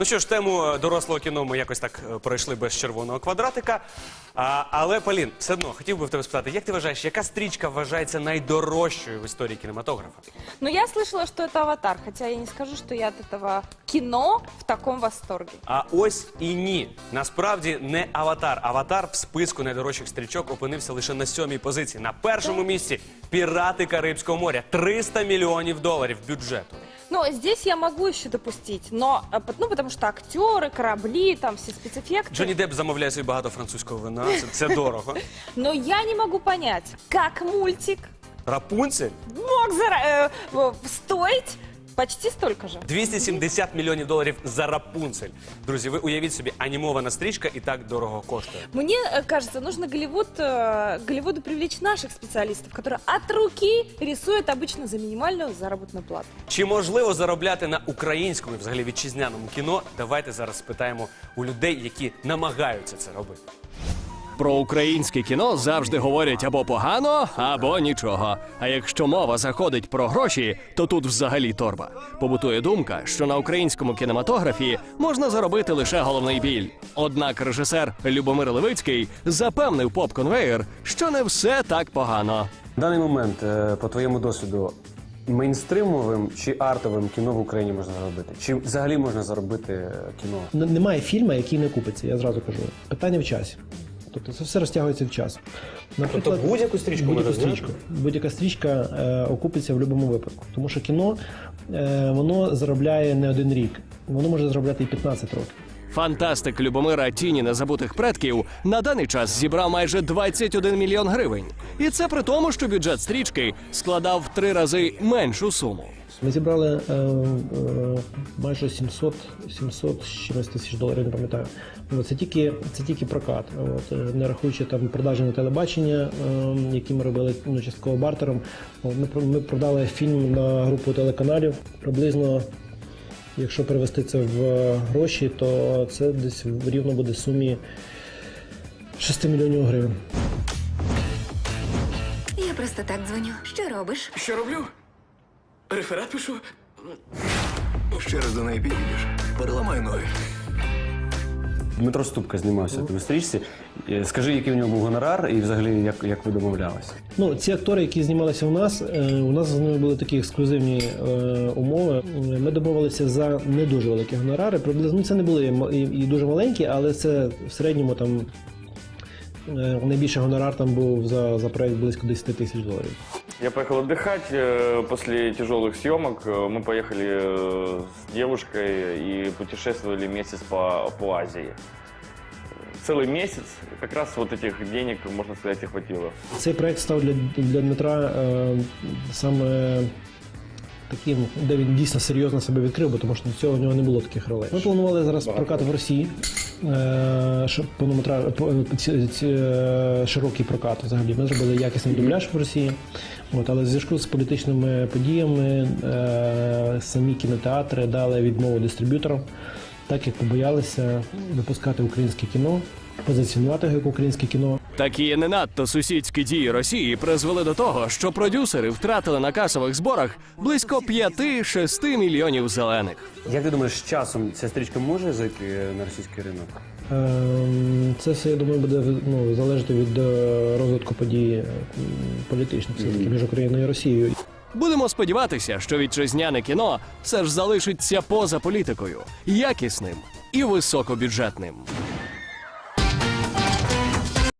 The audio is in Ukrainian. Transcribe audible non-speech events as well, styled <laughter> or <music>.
Ну що ж, тему е, дорослого кіно ми якось так е, пройшли без червоного квадратика. А, але, Полін, все одно хотів би в тебе спитати, як ти вважаєш, яка стрічка вважається найдорожчою в історії кінематографа? Но я слышала, что это аватар, хотя я не скажу, что я от этого кино в таком восторге. А ось і ні. Насправді не аватар. Аватар в списку найдорожчих стрічок опинився лише на сьомій позиції. На першому місці пірати Карибського моря. 300 мільйонів доларів бюджету. Но здесь я могу еще допустить, но, э, пот- ну, потому что актеры, корабли, там все спецэффекты. Джонні Депп замовляє собі багато французького вина. Це, це дорого. <laughs> Но я не могу понять, как мультик Рапунцель мог зара- э, э, стоить почти столько же. 270 мільйонів доларів за Рапунцель. Друзі, ви уявіть собі, анімована стрічка і так дорого коштує. Мне э, кажется, нужно Голливуд, э, Голливуду привлечь наших специалистов, которые от руки рисуют обычно за минимальную заработную плату. Чи можливо заробляти на українському і взагалі вітчизняному кіно? Давайте зараз спитаємо у людей, які намагаються це робити. Про українське кіно завжди говорять або погано, або нічого. А якщо мова заходить про гроші, то тут взагалі торба. Побутує думка, що на українському кінематографі можна заробити лише головний біль. Однак режисер Любомир Левицький запевнив поп-конвейер, що не все так погано. В даний момент, е, по твоєму досвіду, мейнстримовим чи артовим кіно в Україні можна заробити? Чи взагалі можна заробити е, кіно? Немає фільму, який не купиться, я зразу кажу. Питання в часі. Тобто це все розтягується в час. Наприклад, Тобто будь-яку стрічку зняти? стрічку. Будь-яка стрічка е, окупиться в будь-якому випадку. Тому що кіно е, воно заробляє не один рік, воно може заробляти і 15 років. Фантастик Любомира Тіні незабутих предків на даний час зібрав майже 21 мільйон гривень. І це при тому, що бюджет стрічки складав в три рази меншу суму. Ми зібрали е, е, майже 700, 700 з чимось тисяч доларів, не пам'ятаю. Це тільки, це тільки прокат. От, е, не рахуючи там продажі на телебачення, е, які ми робили ну, частково бартером. От, Ми, ми продали фільм на групу телеканалів. Приблизно, якщо перевести це в гроші, то це десь рівно буде сумі 6 мільйонів гривень. Я просто так дзвоню. Що робиш? Що роблю? Реферат пишу. Ще раз до неї підійдеш. Переламай ноги. Дмитро Ступка знімався в стрічці. Е, Скажи, який в нього був гонорар, і взагалі як, як ви домовлялися? Ну, ці актори, які знімалися у нас, е, у нас з ними були такі ексклюзивні е, умови. Ми домовилися за не дуже великі гонорари. Приблизно ну, це не були і, дуже маленькі, але це в середньому там найбільший гонорар там був за, за проект близько 10 тисяч доларів. Я поехал отдыхать. э, После тяжелых съемок э, мы поехали э, с девушкой и путешествовали месяц по, по Азии. Целый месяц. Как раз вот этих денег, можно сказать, и хватило. Цей проект став для, для Дмитра е, саме таким, де він дійсно серйозно себе відкрив, бо тому що до цього у нього не було таких ролей. Ми планували зараз прокат в Росії. Е, е, широкий прокат взагалі. Ми зробили якісний дубляж в Росії. От, але в зв'язку з політичними подіями е, самі кінотеатри дали відмову дистриб'юторам, так як побоялися випускати українське кіно, позиціонувати його як українське кіно. Такі не надто сусідські дії Росії призвели до того, що продюсери втратили на касових зборах близько 5-6 мільйонів зелених. Як ти думаєш, з часом ця стрічка може зайти на російський ринок? Ем, Це все, я думаю, буде ну, залежати від е, розвитку подій е, політичних все-таки між Україною і Росією. Будемо сподіватися, що вітчизняне кіно все ж залишиться поза політикою, якісним і високобюджетним.